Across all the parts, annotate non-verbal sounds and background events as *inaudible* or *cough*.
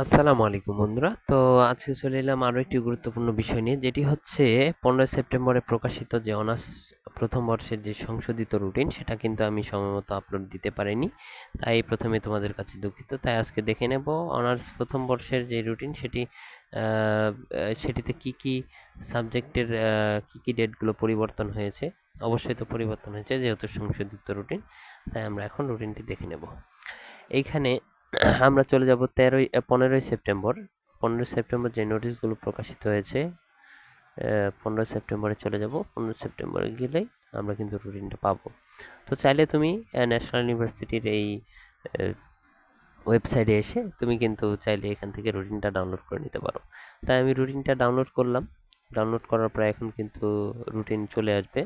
আসসালামু আলাইকুম বন্ধুরা। তো আজকে চলে এলাম আরও একটি গুরুত্বপূর্ণ বিষয় নিয়ে, যেটি হচ্ছে পনেরোই সেপ্টেম্বরে প্রকাশিত যে অনার্স প্রথম বর্ষের যে সংশোধিত রুটিন, সেটা কিন্তু আমি সময়মতো আপলোড দিতে পারিনি। তাই প্রথমে তোমাদের কাছে দুঃখিত। তাই আজকে দেখে নেব অনার্স প্রথম বর্ষের যে রুটিন, সেটি সেটিতে কি কি সাবজেক্টের কি কি ডেটগুলো পরিবর্তন হয়েছে। অবশ্যই তো পরিবর্তন হয়েছে, যেহেতু সংশোধিত রুটিন। তাই আমরা এখন রুটিনটি দেখে নেব। এইখানে *clears throat* আমরা চলে যাব তেরোই পনেরোই সেপ্টেম্বর। পনেরোই সেপ্টেম্বর যে নোটিশগুলো প্রকাশিত হয়েছে পনেরোই সেপ্টেম্বরে চলে যাব। পনেরোই সেপ্টেম্বরে গেলেই আমরা কিন্তু রুটিনটা পাবো। তো চাইলে তুমি ন্যাশনাল ইউনিভার্সিটির এই ওয়েবসাইটে এসে তুমি কিন্তু চাইলে এখান থেকে রুটিনটা ডাউনলোড করে নিতে পারো। তাই আমি রুটিনটা ডাউনলোড করলাম। ডাউনলোড করার পর এখন কিন্তু রুটিন চলে আসবে।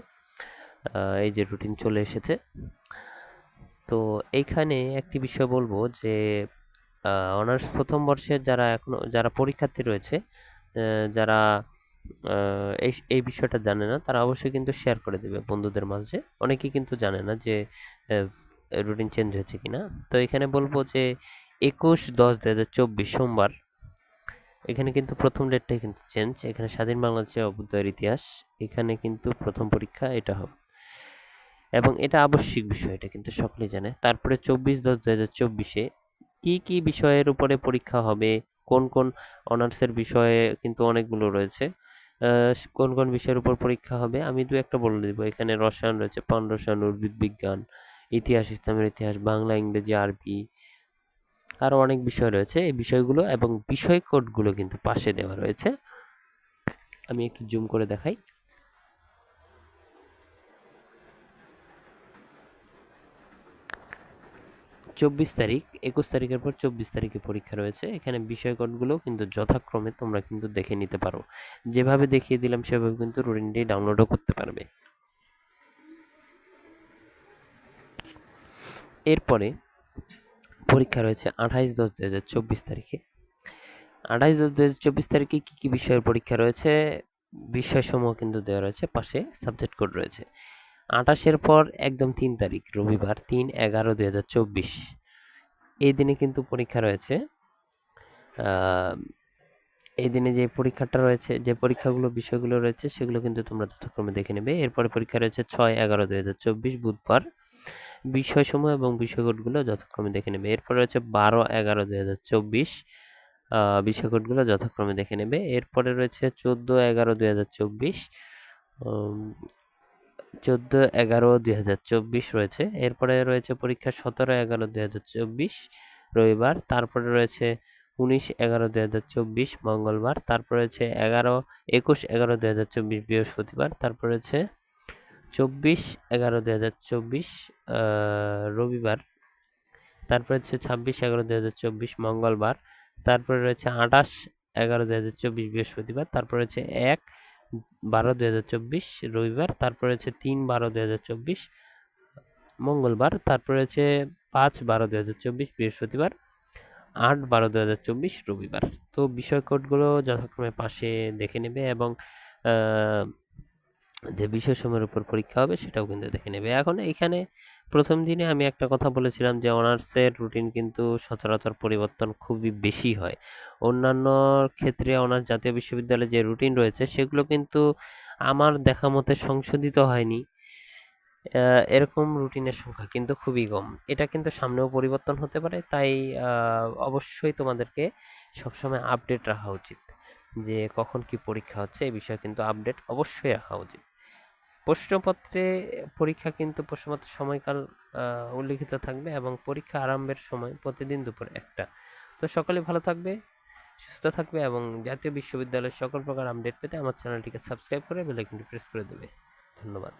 এই যে রুটিন চলে এসেছে। তো এইখানে একটি বিষয় বলব যে অনার্স প্রথম বর্ষের যারা এখনও যারা পরীক্ষার্থী রয়েছে যারা এই এই বিষয়টা জানে না, তারা অবশ্যই কিন্তু শেয়ার করে দেবে বন্ধুদের মাঝে। অনেকেই কিন্তু জানে না যে রুটিন চেঞ্জ হয়েছে কি না তো এখানে বলব যে, একুশ দশ দু হাজার চব্বিশ সোমবার, এখানে কিন্তু প্রথম ডেটটাই কিন্তু চেঞ্জ এখানে স্বাধীন বাংলাদেশের অভ্যুদয়ের ইতিহাস, এখানে কিন্তু প্রথম পরীক্ষা, এটা হবে। এবং এটা আবশ্যিক বিষয়, এটা কিন্তু সকলেই জানে। তারপরে চব্বিশ দশ দু হাজার চব্বিশে কী কী বিষয়ের উপরে পরীক্ষা হবে, কোন কোন অনার্সের বিষয়ে কিন্তু অনেকগুলো রয়েছে। কোন কোন বিষয়ের উপর পরীক্ষা হবে, আমি দু একটা বলে দেবো। এখানে রসায়ন রয়েছে, পান রসায়ন, উদ্ভিদ বিজ্ঞান, ইতিহাস, ইসলামের ইতিহাস, বাংলা, ইংরেজি, আরবি আরও অনেক বিষয় রয়েছে। এই বিষয়গুলো এবং বিষয় কোডগুলো কিন্তু পাশে দেওয়া রয়েছে। আমি একটু জুম করে দেখাই। চব্বিশ তারিখ, একুশ তারিখের পর চব্বিশ তারিখে পরীক্ষা রয়েছে। এখানে বিষয়কটগুলো কিন্তু যথাক্রমে তোমরা কিন্তু দেখে নিতে পারো। যেভাবে দেখিয়ে দিলাম, সেভাবে কিন্তু রুটিনটি ডাউনলোডও করতে পারবে। এরপরে পরীক্ষা রয়েছে আঠাইশ দশ দু হাজার চব্বিশ তারিখে। আঠাইশ দশ দু হাজার চব্বিশ তারিখে কী কী বিষয়ের পরীক্ষা রয়েছে? বিষয়সমূহ কিন্তু দেওয়া রয়েছে, পাশে সাবজেক্ট কোড রয়েছে। আঠাশের পর একদম তিন তারিখ, রবিবার তিন এগারো দুই হাজার চব্বিশ। এই দিনে কিন্তু পরীক্ষা রয়েছে। এই দিনে যে পরীক্ষাটা রয়েছে, যে পরীক্ষাগুলো, বিষয়গুলো রয়েছে, সেগুলো কিন্তু তোমরা যথাক্রমে দেখে নেবে। এরপরে পরীক্ষা রয়েছে ছয় এগারো দুই হাজার চব্বিশ, বুধবার। বিষয়সমূহ এবং বিষয়কোডগুলো যথাক্রমে দেখে নেবে। এরপর রয়েছে বারো এগারো দুই হাজার চব্বিশ। বিষয়কোডগুলো যথাক্রমে দেখে নেবে। এরপরে রয়েছে চোদ্দ এগারো দুই হাজার চব্বিশ। চোদ্দ এগারো দুই হাজার চব্বিশ রয়েছে। এরপরে রয়েছে পরীক্ষা সতেরো এগারো দুই হাজার চব্বিশ, রবিবার, তারপরে রয়েছে উনিশ এগারো দুই হাজার চব্বিশ, মঙ্গলবার, তারপর রয়েছে এগারো একুশ এগারো দুই হাজার চব্বিশ, বৃহস্পতিবার, তারপর রয়েছে চব্বিশ এগারো দুই হাজার চব্বিশ রবিবার, তারপর হচ্ছে ছাব্বিশ এগারো দুই হাজার চব্বিশ, মঙ্গলবার, তারপরে রয়েছে আঠাশ এগারো দুই হাজার চব্বিশ, বৃহস্পতিবার, তারপর রয়েছে এক বারো দু হাজার চব্বিশ, রবিবার, তারপরে হচ্ছে তিন বারো দু হাজার চব্বিশ, মঙ্গলবার, তারপরে হচ্ছে পাঁচ বারো দু হাজার চব্বিশ, বৃহস্পতিবার, আট বারো দু হাজার চব্বিশ, রবিবার। তো বিষয় কোডগুলো যথাক্রমে পাশে দেখে নেবে এবং যে বিষয় সময়ের উপর পরীক্ষা হবে সেটাও কিন্তু দেখে নেবে। এখন এখানে প্রথম দিনে আমি একটা কথা বলেছিলাম যে, অনার্সের রুটিন কিন্তু সচরাচর পরিবর্তন খুবই বেশি হয়। অন্যান্য ক্ষেত্রে অনার্স জাতীয় বিশ্ববিদ্যালয়ে যে রুটিন রয়েছে, সেগুলো কিন্তু আমার দেখা মতে সংশোধিত হয়নি। এরকম রুটিনের সংখ্যা কিন্তু খুবই কম। এটা কিন্তু সামনেও পরিবর্তন হতে পারে, তাই অবশ্যই তোমাদেরকে সবসময় আপডেট রাখা উচিত। যে, কখন কি পরীক্ষা হচ্ছে এই বিষয়ে কিন্তু আপডেট অবশ্যই রাখা উচিত। প্রশ্নপত্রে পরীক্ষা কিন্তু প্রশ্নপত্রের সময়কাল উল্লিখিত থাকবে এবং পরীক্ষা আরম্ভের সময় প্রতিদিন দুপুর একটা। তো সকলে ভালো থাকবে, সুস্থ থাকবে এবং জাতীয় বিশ্ববিদ্যালয়ের সকল প্রকার আপডেট পেতে আমার চ্যানেলটিকে সাবস্ক্রাইব করে বেলাইকনটি প্রেস করে দেবে। ধন্যবাদ।